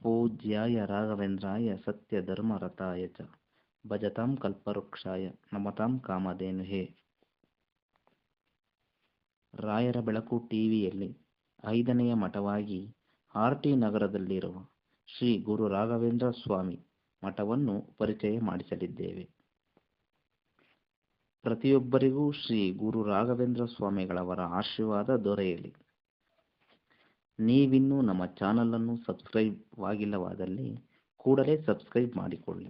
पूज्याय राघवेन्द्राय सत्यधर्मरताय च ಭಜತಾಂ ಕಲ್ಪವೃಕ್ಷಾಯ ನಮತಾಂ ಕಾಮಧೇನುಹೇ ರಾಯರ ಬೆಳಕು ಟಿವಿಯಲ್ಲಿ ಐದನೆಯ ಮಠವಾಗಿ ಆರ್ ಟಿ ನಗರದಲ್ಲಿರುವ ಶ್ರೀ ಗುರು ರಾಘವೇಂದ್ರ ಸ್ವಾಮಿ ಮಠವನ್ನು ಪರಿಚಯ ಮಾಡಿಸಲಿದ್ದೇವೆ ಪ್ರತಿಯೊಬ್ಬರಿಗೂ ಶ್ರೀ ಗುರು ರಾಘವೇಂದ್ರ ಸ್ವಾಮಿಗಳವರ ಆಶೀರ್ವಾದ ದೊರೆಯಲಿ ನೀವಿನ್ನೂ ನಮ್ಮ ಚಾನಲನ್ನು ಸಬ್ಸ್ಕ್ರೈಬ್ ಆಗಿಲ್ಲವಾದಲ್ಲಿ ಕೂಡಲೇ ಸಬ್ಸ್ಕ್ರೈಬ್ ಮಾಡಿಕೊಳ್ಳಿ.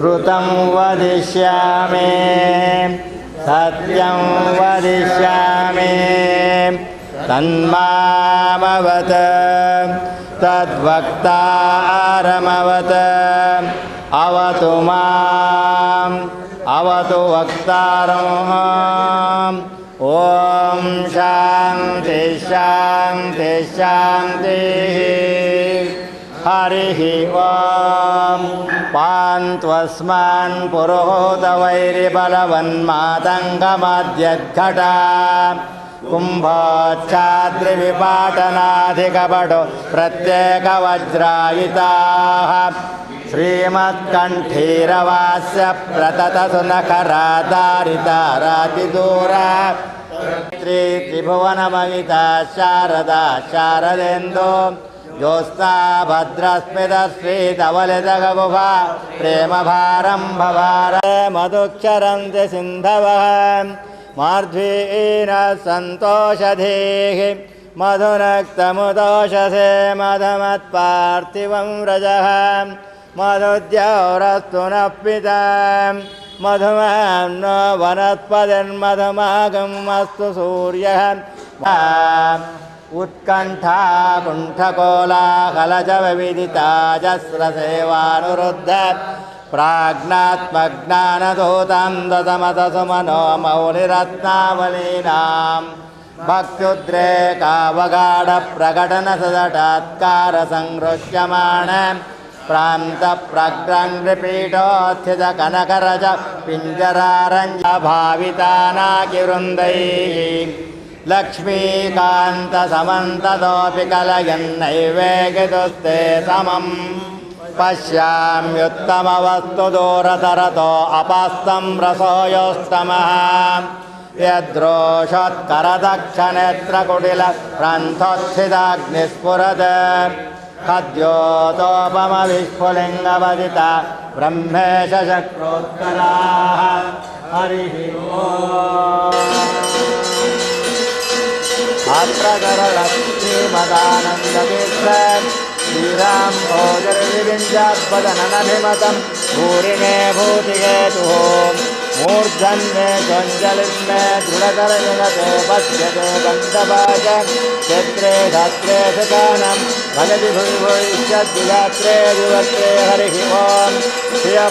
ऋतं वदिष्यामि। सत्यं वदिष्यामि। तन्मामवत्। तद्वक्तारमवत् अवतु माम्। अवतु वक्तारम्। ॐ शान्ति शान्ति शान्तिः हरिः ॐ पान्त्वस्मान् पुरोहतवैरिबलवन्मातङ्गमद्यद्घटा कुम्भोच्छाद्रिविपाटनाधिकपटो प्रत्येकवज्रायिताः श्रीमत्कण्ठीरवास्य प्रततसुनखरादारितारातिदूरा त्रिभुवनमहिता शारदा शारदेन्दो ज्योत्स्ना भद्रस्मितश्रीधवलितगबुभा प्रेमभारं भवार मधुक्षरन्ति सिन्धवः। मार्ध्वीन सन्तोषधेः। मधुनक्तमुदोषसे मधमत्पार्थिवं व्रजः। मधुद्यौरस्तु नः पिता मधुमां न वनस्पतिर्मधुमागम् सूर्यः। उत्कण्ठा विदिताजस्रसेवानुरुद्ध प्राज्ञात्मज्ञानधूतां ददमत सुमनोमौनिरत्नामलीनां मौलिरत्नावलीनां कावगाढप्रकटनसदटात्कारसंगृह्यमाण प्रान्त पिञ्जरारञ्जभावितानाकिवृन्दैः लक्ष्मीकान्तसमन्ततोऽपि कलयन्नैवेगितुस्ते समम् पश्याम्युत्तमवस्तु दूरतरतो अपास्तं रसोऽयोस्तमः यद्रोषत्करदक्षनेत्रकुटिलप्रन्थोत्थिताग्निस्फुरद खद्योतोपमविस्फुलिङ्गवदिता ब्रह्मेश शक्रोत्तराः हरिः अत्रकरलक्ष्मीमदानन्दतीर्थ श्रीरां भोजर्विविञ्जात्पदननभिमतं भूरिमे भूतिकेतुः मूर्धन्ये चञ्जलिन्मे दृढकरनिगते पश्यते गन्धवाच क्षेत्रे धात्रे सकानं भगति भुवि भविष्यद्विधात्रे दिवत्रे हरिः ॐ श्रियः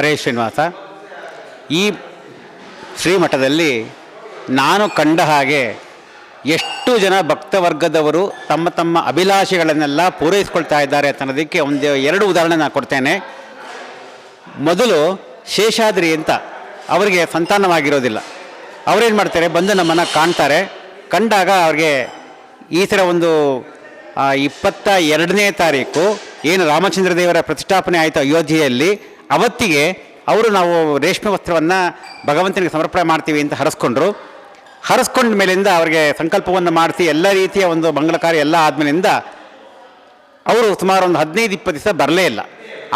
ಹರೇ ಶ್ರೀನಿವಾಸ. ಈ ಶ್ರೀಮಠದಲ್ಲಿ ನಾನು ಕಂಡ ಹಾಗೆ ಎಷ್ಟು ಜನ ಭಕ್ತವರ್ಗದವರು ತಮ್ಮ ತಮ್ಮ ಅಭಿಲಾಷೆಗಳನ್ನೆಲ್ಲ ಪೂರೈಸ್ಕೊಳ್ತಾ ಇದ್ದಾರೆ ಅನ್ನೋದಕ್ಕೆ ಒಂದು ಎರಡು ಉದಾಹರಣೆ ನಾನು ಕೊಡ್ತೇನೆ. ಮೊದಲು ಶೇಷಾದ್ರಿ ಅಂತ ಅವರಿಗೆ ಸಂತಾನವಾಗಿರೋದಿಲ್ಲ. ಅವರೇನು ಮಾಡ್ತಾರೆ? ಬಂದು ನಮ್ಮನ್ನು ಕಾಣ್ತಾರೆ. ಕಂಡಾಗ ಅವ್ರಿಗೆ ಈ ಥರ ಒಂದು ಇಪ್ಪತ್ತ ಎರಡನೇ ತಾರೀಕು, ಏನು ರಾಮಚಂದ್ರ ದೇವರ ಪ್ರತಿಷ್ಠಾಪನೆ ಆಯಿತು ಅಯೋಧ್ಯೆಯಲ್ಲಿ ಅವತ್ತಿಗೆ ಅವರು ನಾವು ರೇಷ್ಮೆ ವಸ್ತ್ರವನ್ನು ಭಗವಂತನಿಗೆ ಸಮರ್ಪಣೆ ಮಾಡ್ತೀವಿ ಅಂತ ಹರಸ್ಕೊಂಡ್ರು. ಹರಸ್ಕೊಂಡ ಮೇಲಿಂದ ಅವರಿಗೆ ಸಂಕಲ್ಪವನ್ನು ಮಾಡಿಸಿ ಎಲ್ಲ ರೀತಿಯ ಒಂದು ಮಂಗಳ ಕಾರ್ಯ ಎಲ್ಲ ಆದಮೇಲಿಂದ ಅವರು ಸುಮಾರು ಒಂದು ಹದಿನೈದು, ಇಪ್ಪತ್ತು ದಿವಸ ಬರಲೇ ಇಲ್ಲ.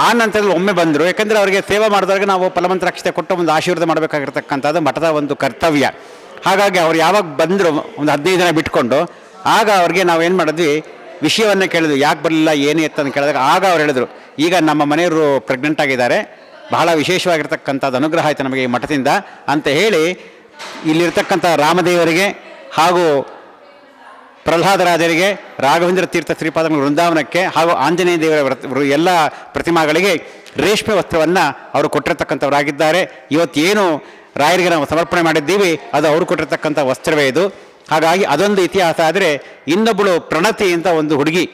ಆ ನಂತರದಲ್ಲಿ ಒಮ್ಮೆ ಬಂದರು. ಯಾಕೆಂದರೆ ಅವರಿಗೆ ಸೇವೆ ಮಾಡಿದಾಗ ನಾವು ಫಲಮಂತ್ರಾಕ್ಷತೆ ಕೊಟ್ಟು ಒಂದು ಆಶೀರ್ವಾದ ಮಾಡಬೇಕಾಗಿರ್ತಕ್ಕಂಥದ್ದು ಮಠದ ಒಂದು ಕರ್ತವ್ಯ. ಹಾಗಾಗಿ ಅವ್ರು ಯಾವಾಗ ಬಂದರು, ಒಂದು ಹದಿನೈದು ದಿನ ಬಿಟ್ಕೊಂಡು, ಆಗ ಅವ್ರಿಗೆ ನಾವು ಏನು ಮಾಡಿದ್ವಿ, ವಿಷಯವನ್ನು ಕೇಳಿದ್ವಿ. ಯಾಕೆ ಬರಲಿಲ್ಲ, ಏನು ಎತ್ತಂತ ಕೇಳಿದಾಗ ಆಗ ಅವ್ರು ಹೇಳಿದ್ರು ಈಗ ನಮ್ಮ ಮನೆಯವರು ಪ್ರೆಗ್ನೆಂಟ್ ಆಗಿದ್ದಾರೆ. ಬಹಳ ವಿಶೇಷವಾಗಿರ್ತಕ್ಕಂಥದ್ದು ಅನುಗ್ರಹ ಆಯಿತು ನಮಗೆ ಈ ಮಠದಿಂದ ಅಂತ ಹೇಳಿ ಇಲ್ಲಿರ್ತಕ್ಕಂಥ ರಾಮದೇವರಿಗೆ ಹಾಗೂ ಪ್ರಹ್ಲಾದರಾಜರಿಗೆ ರಾಘವೇಂದ್ರ ತೀರ್ಥ ಶ್ರೀಪಾದಗಳ ವೃಂದಾವನಕ್ಕೆ ಹಾಗೂ ಆಂಜನೇಯ ದೇವರ ಎಲ್ಲ ಪ್ರತಿಮಾಗಳಿಗೆ ರೇಷ್ಮೆ ವಸ್ತ್ರವನ್ನು ಅವರು ಕೊಟ್ಟಿರ್ತಕ್ಕಂಥವರಾಗಿದ್ದಾರೆ. ಇವತ್ತೇನು ರಾಯರಿಗೆ ನಾವು ಸಮರ್ಪಣೆ ಮಾಡಿದ್ದೀವಿ, ಅದು ಅವರು ಕೊಟ್ಟಿರ್ತಕ್ಕಂಥ ವಸ್ತ್ರವೇ ಇದು. ಹಾಗಾಗಿ ಅದೊಂದು ಇತಿಹಾಸ ಆದರೆ ಇನ್ನೊಬ್ಬಳು ಪ್ರಣತಿ ಅಂತ ಒಂದು ಹುಡುಗಿ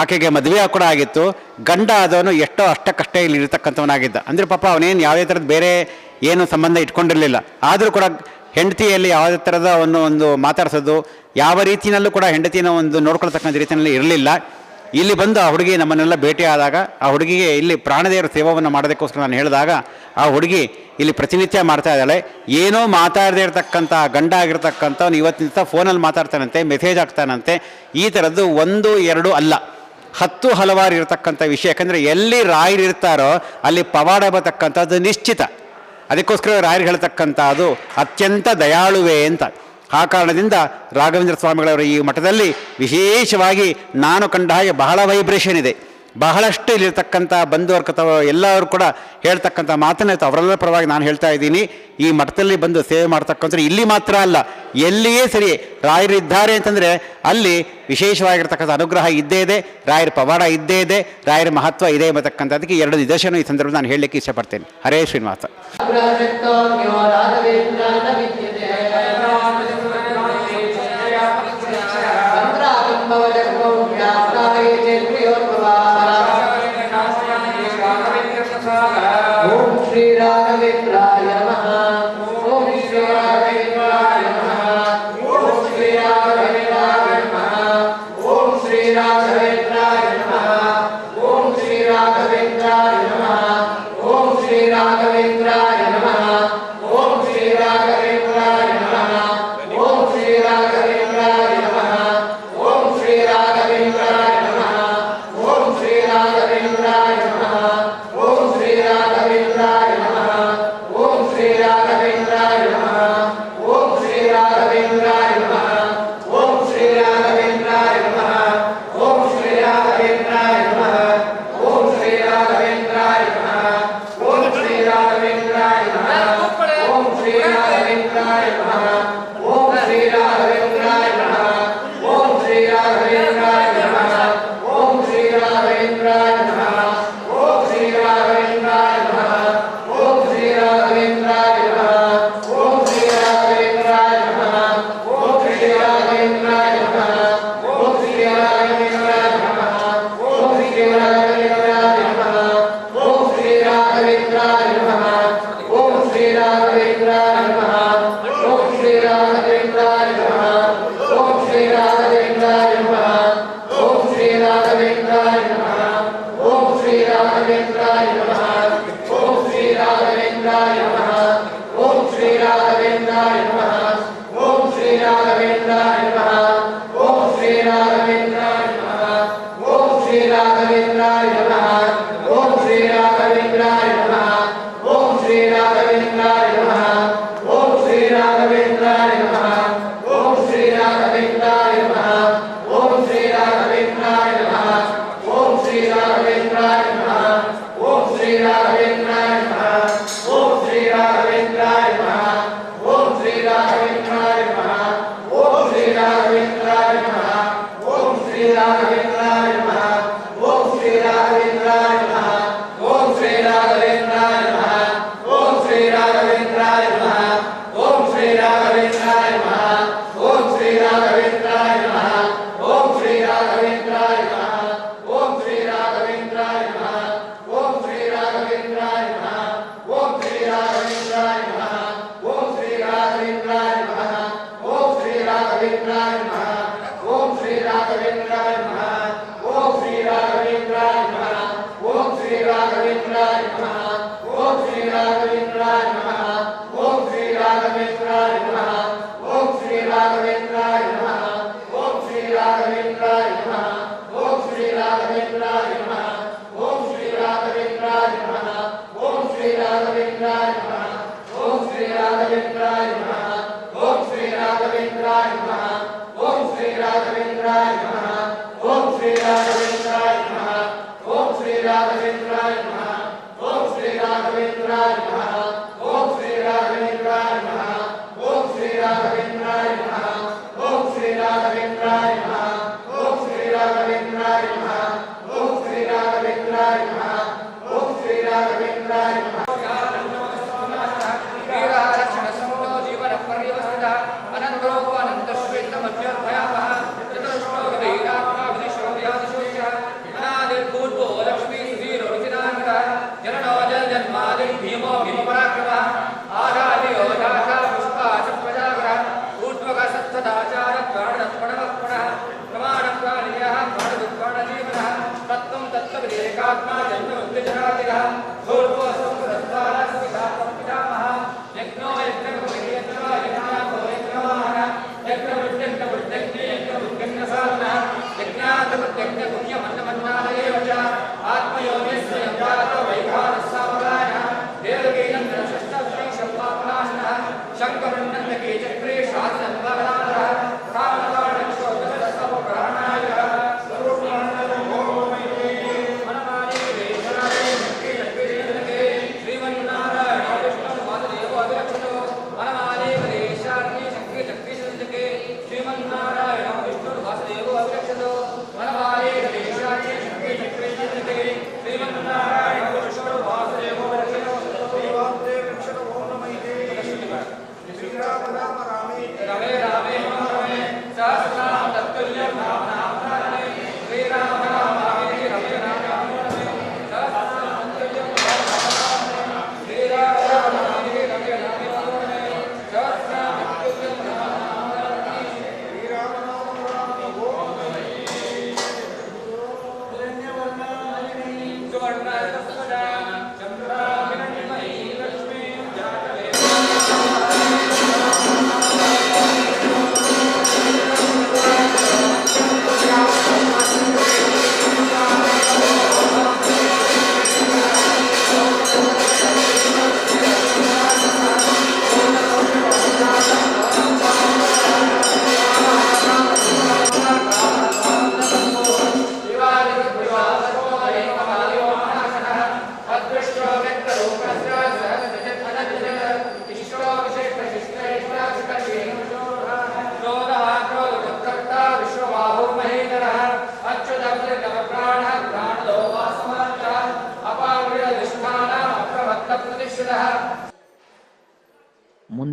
ಆಕೆಗೆ ಮದುವೆ ಕೂಡ ಆಗಿತ್ತು. ಗಂಡ ಆದವನು ಎಷ್ಟೋ ಅಷ್ಟಕ್ಕಷ್ಟೇ ಇಲ್ಲಿ ಇರತಕ್ಕಂಥವನಾಗಿದ್ದ. ಅಂದರೆ ಪಾಪ ಅವನೇನು ಯಾವುದೇ ಥರದ ಬೇರೆ ಏನು ಸಂಬಂಧ ಇಟ್ಕೊಂಡಿರಲಿಲ್ಲ. ಆದರೂ ಕೂಡ ಹೆಂಡತಿಯಲ್ಲಿ ಯಾವುದೇ ಥರದ ಒಂದು ಒಂದು ಮಾತಾಡಿಸೋದು, ಯಾವ ರೀತಿಯಲ್ಲೂ ಕೂಡ ಹೆಂಡತಿನ ಒಂದು ನೋಡ್ಕೊಳ್ತಕ್ಕಂಥ ರೀತಿಯಲ್ಲಿ ಇರಲಿಲ್ಲ. ಇಲ್ಲಿ ಬಂದು ಆ ಹುಡುಗಿ ನಮ್ಮನ್ನೆಲ್ಲ ಭೇಟಿಯಾದಾಗ, ಆ ಹುಡುಗಿಗೆ ಇಲ್ಲಿ ಪ್ರಾಣದೇವರ ಸೇವವನ್ನು ಮಾಡೋದಕ್ಕೋಸ್ಕರ ನಾನು ಹೇಳಿದಾಗ, ಆ ಹುಡುಗಿ ಇಲ್ಲಿ ಪ್ರತಿನಿತ್ಯ ಮಾಡ್ತಾ ಇದ್ದಾಳೆ. ಏನೋ ಮಾತಾಡದೇ ಇರತಕ್ಕಂಥ, ಗಂಡ ಆಗಿರ್ತಕ್ಕಂಥವ್ನು ಇವತ್ತಿನ ಫೋನಲ್ಲಿ ಮಾತಾಡ್ತಾನಂತೆ, ಮೆಸೇಜ್ ಆಗ್ತಾನಂತೆ ಈ ಥರದ್ದು ಒಂದು, ಎರಡು ಅಲ್ಲ. ಹತ್ತು ಹಲವಾರು ಇರತಕ್ಕಂಥ ವಿಷಯ. ಯಾಕಂದರೆ ಎಲ್ಲಿ ರಾಯರು ಇರ್ತಾರೋ ಅಲ್ಲಿ ಪವಾಡ ಬರ್ತಕ್ಕಂಥದ್ದು ನಿಶ್ಚಿತ. ಅದಕ್ಕೋಸ್ಕರ ರಾಯರು ಹೇಳ್ತಕ್ಕಂಥ ಅದು ಅತ್ಯಂತ ದಯಾಳುವೆ ಅಂತ. ಆ ಕಾರಣದಿಂದ ರಾಘವೇಂದ್ರ ಸ್ವಾಮಿಗಳವರ ಈ ಮಠದಲ್ಲಿ ವಿಶೇಷವಾಗಿ ನಾನು ಕಂಡ ಹಾಗೆ ಬಹಳ ವೈಬ್ರೇಷನ್ ಇದೆ. ಬಹಳಷ್ಟು ಇಲ್ಲಿರ್ತಕ್ಕಂಥ ಬಂಧುವರ್ಗ ಎಲ್ಲರೂ ಕೂಡ ಹೇಳ್ತಕ್ಕಂಥ ಮಾತನ್ನ ಅವರೆಲ್ಲರ ಪರವಾಗಿ ನಾನು ಹೇಳ್ತಾ ಇದ್ದೀನಿ. ಈ ಮಠದಲ್ಲಿ ಬಂದು ಸೇವೆ ಮಾಡ್ತಕ್ಕಂಥ ಇಲ್ಲಿ ಮಾತ್ರ ಅಲ್ಲ, ಎಲ್ಲಿಯೇ ಸರಿ ರಾಯರು ಇದ್ದಾರೆ ಅಂತಂದರೆ ಅಲ್ಲಿ ವಿಶೇಷವಾಗಿರ್ತಕ್ಕಂಥ ಅನುಗ್ರಹ ಇದ್ದೇ ಇದೆ, ರಾಯರ ಪವಾಡ ಇದ್ದೇ ಇದೆ, ರಾಯರ ಮಹತ್ವ ಇದೆ ಎಂಬತಕ್ಕಂಥದ್ದಕ್ಕೆ ಎರಡು ನಿದರ್ಶನ ಈ ಸಂದರ್ಭದಲ್ಲಿ ನಾನು ಹೇಳಲಿಕ್ಕೆ ಇಷ್ಟಪಡ್ತೇನೆ. ಹರೇ ಶ್ರೀನಿವಾಸ. Shiva. Amen. राघवेंद्राय नमः ओम श्री राघवेंद्राय नमः নাই एकात्मा जन्म उद्गजरातिरः सोऽल्पो संस्कृतस्तार सुविधात्म पितामहः यज्ञो यज्ञकपति यज्ञो यज्ञाको यज्ञवाहनः यज्ञवृद्यज्ञवृद्यज्ञे यज्ञवृद्यज्ञसाधनः यज्ञातवृद्यज्ञपुण्यमन्नमन्नादयेव च। आत्मयोगेश्वर यज्ञातो वैभागस्सावधानः देवगीनं दर्शस्तवै शब्दापनाशनः शङ्करन्नन्दके चक्रे शासनम्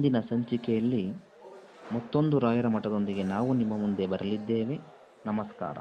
ಮುಂದಿನ ಸಂಚಿಕೆಯಲ್ಲಿ ಮತ್ತೊಂದು ರಾಯರ ಮಠದೊಂದಿಗೆ ನಾವು ನಿಮ್ಮ ಮುಂದೆ ಬರಲಿದ್ದೇವೆ. ನಮಸ್ಕಾರ.